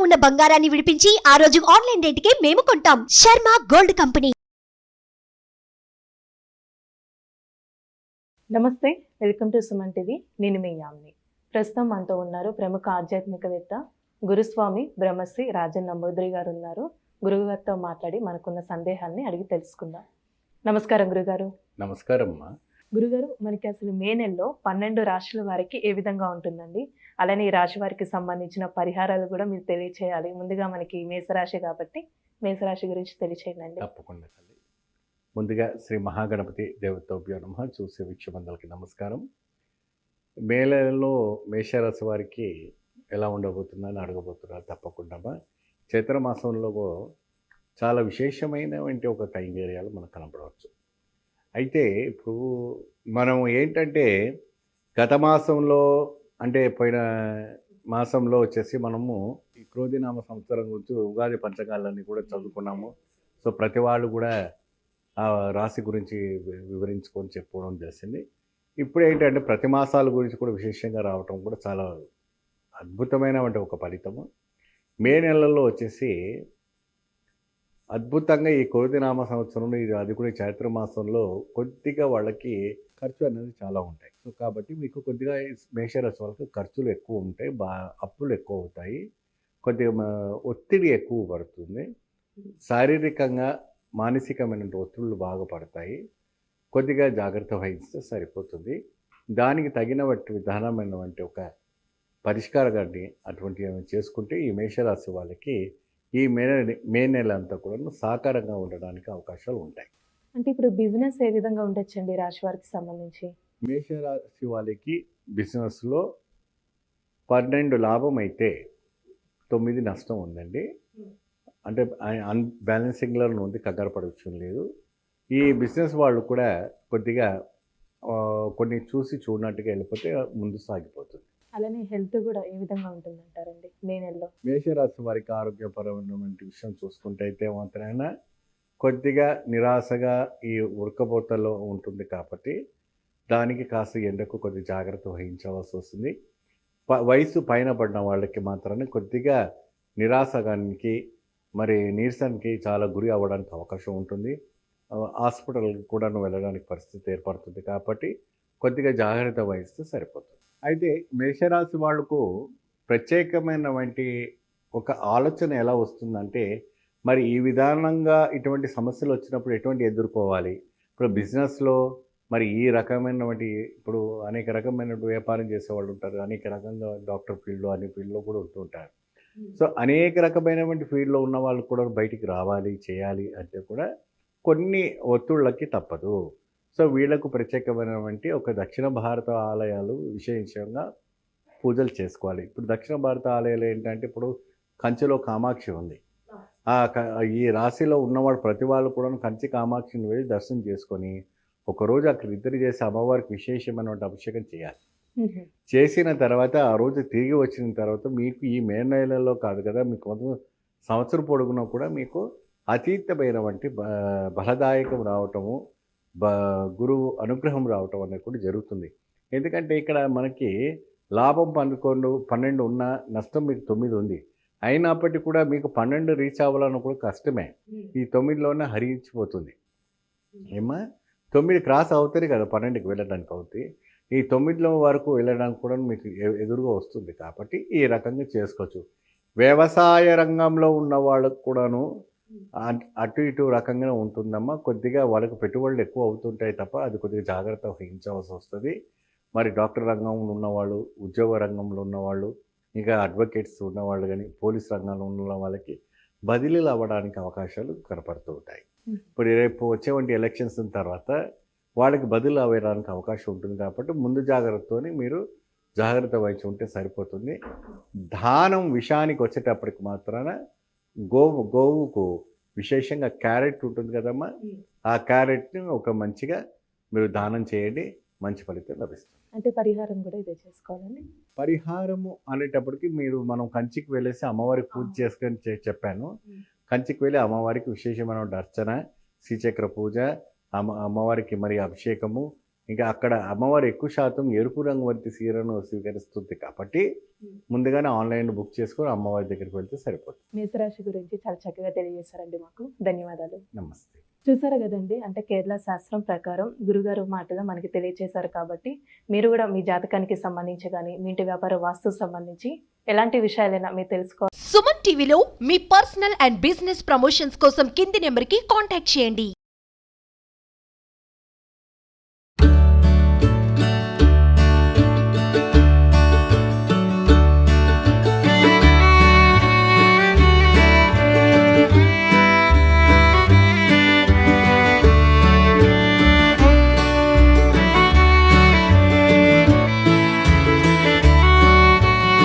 ఉన్న బంగారాన్ని విడిపించి ఆ రోజు ఆన్లైన్ రేటుకే మేము కొంటాం. Sharma gold company. నమస్తే వెల్కమ్ టు సుమన్ టీవీ. నేను మీ యామ్ని. ప్రస్తుతం మనతో ఉన్నారు ప్రముఖ ఆధ్యాత్మికవేత్త గురుస్వామి బ్రహ్మశ్రీ రాజన్ నంబూద్రి గారు ఉన్నారు. గురువుగారితో మాట్లాడి మనకున్న సందేహాన్ని అడిగి తెలుసుకుందాం. నమస్కారం గురుగారు. నమస్కారం అమ్మా గురుగారు మనకి అసలు మే నెలలో పన్నెండు రాశుల వారికి ఏ విధంగా ఉంటుందండి? అలానే ఈ రాశి వారికి సంబంధించిన పరిహారాలు కూడా మీరు తెలియచేయాలి. ముందుగా మనకి మేషరాశి కాబట్టి మేషరాశి గురించి తెలియచేయండి. తప్పకుండా ముందుగా శ్రీ మహాగణపతి దేవతోభ్యో నమ. చూసే వీక్షబంధులకి నమస్కారం. మేళలో మేషరాశి వారికి ఎలా ఉండబోతుందని అడగబోతున్నారు తప్పకుండా చైత్రమాసంలో చాలా విశేషమైనటువంటి ఒక కైంగర్యాలు మనకు కనపడవచ్చు అయితే ఇప్పుడు మనం ఏంటంటే గత మాసంలో అంటే పోయిన మాసంలో వచ్చేసి మనము ఈ క్రోధినామ సంవత్సరం గురించి ఉగాది పంచకాలన్నీ కూడా చదువుకున్నాము. సో ప్రతి వాళ్ళు కూడా ఆ రాశి గురించి వి- వివరించుకొని చెప్పుకోవడం జరిగింది. ఇప్పుడు ఏంటంటే ప్రతి మాసాల గురించి కూడా విశేషంగా రావటం కూడా చాలా అద్భుతమైనటువంటి ఒక ఫలితము. మే నెలలో వచ్చేసి అద్భుతంగా ఈ కోదినామ సంవత్సరంలో ఇది అది కూడా ఈ చైత్ర మాసంలో కొద్దిగా వాళ్ళకి ఖర్చు అనేది చాలా ఉంటాయి. సో కాబట్టి మీకు కొద్దిగా మేషరాశి వాళ్ళకి ఖర్చులు ఎక్కువ ఉంటాయి. బా అప్పులు ఎక్కువ అవుతాయి. కొద్దిగా ఒత్తిడి ఎక్కువ పడుతుంది. శారీరకంగా మానసికమైన ఒత్తిళ్ళు బాగా పడతాయి. కొద్దిగా జాగ్రత్త వహిస్తే సరిపోతుంది. దానికి తగిన వంటి విధానమైనటువంటి ఒక పరిష్కారాన్ని అటువంటి ఏమైనా చేసుకుంటే ఈ మేషరాశి వాళ్ళకి ఈ మే మే నెల అంతా కూడా సాకారంగా ఉండడానికి అవకాశాలు ఉంటాయి. అంటే ఇప్పుడు బిజినెస్ ఏ విధంగా ఉండొచ్చండి రాశి వారికి సంబంధించి? మేషరాశి వాళ్ళకి బిజినెస్లో పన్నెండు లాభం అయితే తొమ్మిది నష్టం ఉందండి. అంటే అన్ బ్యాలెన్సింగ్లో ఉంది కంగారు పడవచ్చం లేదు. ఈ బిజినెస్ వాళ్ళు కూడా కొద్దిగా కొన్ని చూసి చూడనట్టుగా వెళ్ళిపోతే ముందు సాగిపోతుంది. అలానే హెల్త్ కూడా ఏ విధంగా ఉంటుందంటారండి మే నెలలో? మేషరాశి వారికి ఆరోగ్యపరమైనటువంటి విషయం చూసుకుంటే అయితే మాత్రమైనా కొద్దిగా నిరాశగా ఈ ఉడకబోతలో ఉంటుంది కాబట్టి దానికి కాస్త ఎండకు కొద్ది జాగ్రత్త వహించవలసి వస్తుంది. ప- వయసు పైన పడిన వాళ్ళకి మాత్రమే కొద్దిగా నిరాశగానికి మరి నీరసానికి చాలా గురి అవ్వడానికి అవకాశం ఉంటుంది. హాస్పిటల్కి కూడా వెళ్ళడానికి పరిస్థితి ఏర్పడుతుంది కాబట్టి కొద్దిగా జాగ్రత్త వహిస్తే సరిపోతుంది. అయితే మేషరాశి వాళ్ళకు ప్రత్యేకమైనటువంటి ఒక ఆలోచన ఎలా వస్తుందంటే మరి ఈ విధానంగా ఇటువంటి సమస్యలు వచ్చినప్పుడు ఎటువంటి ఎదుర్కోవాలి? ఇప్పుడు బిజినెస్లో మరి ఈ రకమైనటువంటి ఇప్పుడు అనేక రకమైన వ్యాపారం చేసేవాళ్ళు ఉంటారు. అనేక రకంగా డాక్టర్ ఫీల్డ్లో అనే ఫీల్డ్లో కూడా ఉంటూ ఉంటారు. సో అనేక రకమైనటువంటి ఫీల్డ్లో ఉన్న వాళ్ళు కూడా బయటికి రావాలి చేయాలి అంటే కూడా కొన్ని ఒత్తిళ్ళకి తప్పదు. సో వీళ్ళకు ప్రత్యేకమైనటువంటి ఒక దక్షిణ భారత ఆలయాలు విశేషంగా పూజలు చేసుకోవాలి. ఇప్పుడు దక్షిణ భారత ఆలయాలు ఏంటంటే ఇప్పుడు కంచిలో కామాక్షి ఉంది. ఈ రాశిలో ఉన్నవాడు ప్రతి వాళ్ళు కూడా కంచి కామాక్షిని వెళ్ళి దర్శనం చేసుకొని ఒకరోజు అక్కడ ఇద్దరు చేసి అమ్మవారికి విశేషమైనటువంటి అభిషేకం చేయాలి. చేసిన తర్వాత ఆ రోజు తిరిగి వచ్చిన తర్వాత మీకు ఈ మే నెలలో కాదు కదా మీకు మొత్తం సంవత్సరం పొడుగునా కూడా మీకు అతీతమైనటువంటి బ బలదాయకం రావటము బ గురువు అనుగ్రహం రావటం అనేది కూడా జరుగుతుంది. ఎందుకంటే ఇక్కడ మనకి లాభం పదకొండు పన్నెండు ఉన్న నష్టం మీకు తొమ్మిది ఉంది. అయినప్పటికీ కూడా మీకు పన్నెండు రీచ్ అవ్వాలన్న కూడా కష్టమే. ఈ తొమ్మిదిలోనే హరించిపోతుంది ఏమా తొమ్మిది క్రాస్ అవుతుంది కదా పన్నెండుకి వెళ్ళడానికి అవుతుంది ఈ తొమ్మిదిలో వరకు వెళ్ళడానికి కూడా మీకు ఎదురుగా వస్తుంది కాబట్టి ఈ రకంగా చేసుకోవచ్చు. వ్యవసాయ రంగంలో ఉన్న వాళ్ళకు కూడాను అట్- అటు ఇటు రకంగా ఉంటుందమ్మా. కొద్దిగా వాళ్ళకి పెట్టుబడులు ఎక్కువ అవుతుంటాయి తప్ప అది కొద్దిగా జాగ్రత్త వహించవలసి వస్తుంది. మరి డాక్టర్ రంగంలో ఉన్నవాళ్ళు ఉద్యోగ రంగంలో ఉన్నవాళ్ళు ఇంకా అడ్వకేట్స్ ఉన్నవాళ్ళు కానీ పోలీస్ రంగంలో ఉన్న వాళ్ళకి బదిలీలు అవ్వడానికి అవకాశాలు కనపడుతూ ఉంటాయి. ఇప్పుడు రేపు వచ్చేవంటి ఎలక్షన్స్ తర్వాత వాళ్ళకి బదిలీ అవ్వడానికి అవకాశం ఉంటుంది కాబట్టి ముందు జాగ్రత్తతోని మీరు జాగ్రత్త వహించి ఉంటే సరిపోతుంది. దానం విషయానికి వచ్చేటప్పటికి మాత్రాన గోవు గోవుకు విశేషంగా క్యారెట్ ఉంటుంది కదమ్మా? ఆ క్యారెట్ని ఒక మంచిగా మీరు దానం చేయండి. మంచి ఫలితం లభిస్తుంది. అంటే పరిహారం కూడా ఇదే చేసుకోవాలండి? పరిహారము అనేటప్పటికి మీరు మనం కంచికి వెళ్ళేసి అమ్మవారికి పూజ చేసుకొని చెప్పాను. కంచికి వెళ్ళి అమ్మవారికి విశేషమైన అర్చన శ్రీచక్ర పూజ అమ్మ అమ్మవారికి మరి అభిషేకము ఇంకా అక్కడ అమ్మవారు ఎక్కువ శాతం ఎరుపు రంగు వంటి చీరను స్వీకరిస్తుంది కాబట్టి ముందుగానే ఆన్లైన్ బుక్ చేసుకొని అమ్మవారి దగ్గరికి వెళ్తే సరిపోతుంది. మేషరాశి గురించి చాలా చక్కగా తెలియజేశారండి మాకు. ధన్యవాదాలు. నమస్తే. చూసారు కదండి? అంటే కేరళ శాస్త్రం ప్రకారం గురుగారు మాటగా మనకి తెలియజేశారు కాబట్టి మీరు కూడా మీ జాతకానికి సంబంధించి కానీ మీ ఇంటి వ్యాపార వాస్తు సంబంధించి ఎలాంటి విషయాలైనా మీరు తెలుసుకోవాలి సుమన్ టీవీలో మీ పర్సనల్ అండ్ బిజినెస్ ప్రమోషన్స్ కోసం కింది నెంబర్కి కాంటాక్ట్ చేయండి.